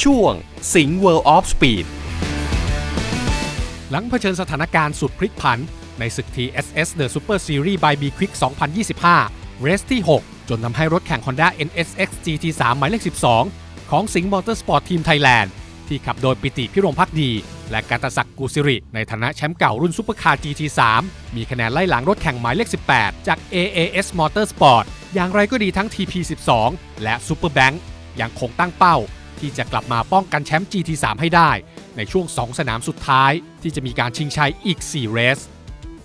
ช่วงสิง World of Speed หลังเผชิญสถานการณ์สุดพลิกผัน ในศึก TSS The Super Series by B Quick 2025เรสที่ 6 จนทำให้รถแข่ง Honda NSX GT3 หมายเลข 12 ของสิงห์มอเตอร์สปอร์ตทีมไทยแลนด์ ที่ขับโดยปิติพิรมพักดี และการตศักดิ์กุสิริ ในฐานะแชมป์เก่ารุ่นซุปเปอร์คาร์ GT3 มีคะแนนไล่หลังรถแข่งหมายเลข 18 จาก AAS Motorsport อย่างไรก็ดีทั้ง TP12 และ Super Bank ยังคงตั้งเป้า ที่จะกลับมาป้องกันแชมป์ GT3 ให้ได้ ในช่วง 2 สนามสุดท้าย ที่จะมีการชิงชัยอีก 4 เรส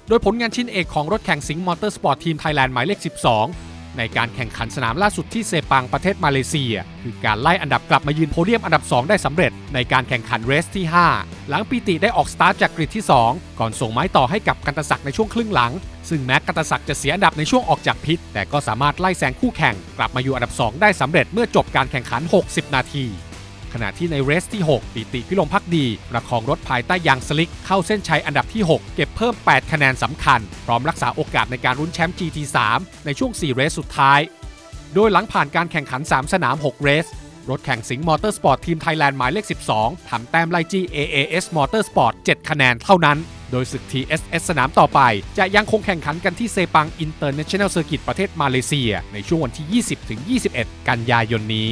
โดยผลงานชิ้นเอกของรถแข่งสิงห์มอเตอร์สปอร์ตทีมไทยแลนด์หมายเลข 12 ในการแข่งขันสนามล่าสุดที่เซปังประเทศมาเลเซีย คือการไล่อันดับกลับมายืนโพเดียมอันดับ 2 ได้สำเร็จในการแข่งขันเรสที่ 5 หลังปีติได้ออกสตาร์ทจากกริดที่ 2 ก่อนส่งไม้ต่อให้กับกันตศักดิ์ในช่วงครึ่งหลัง ซึ่งแม้กันตศักดิ์จะเสียอันดับในช่วงออกจากพิษ แต่ก็สามารถไล่แซงคู่แข่ง กลับมาอยู่อันดับ 2 ได้สำเร็จเมื่อจบการแข่งขัน 60 นาทีขณะที่ในเรสที่ 6 ปิติพิลมพักดี ประคองรถภายใต้ยางสลิก เข้าเส้นชัยอันดับที่ 6 เก็บเพิ่ม 8 คะแนนสำคัญ พร้อมรักษาโอกาสในการรุ้นแชมป์ GT3 ในช่วง 4 เรสสุดท้าย โดยหลังผ่านการแข่งขัน 3 สนาม 6 เรส รถแข่งสิงห์มอเตอร์สปอร์ตทีมไทยแลนด์หมายเลข 12 ทำแต้มไล่จี้ AAS Motorsport 7คะแนนเท่านั้น โดยศึก TSS สนามต่อไป จะยังคงแข่งขันกันที่เซปังอินเตอร์เนชั่นแนลเซอร์กิตประเทศมาเลเซีย ในช่วงวันที่ 20-21 กันยายนนี้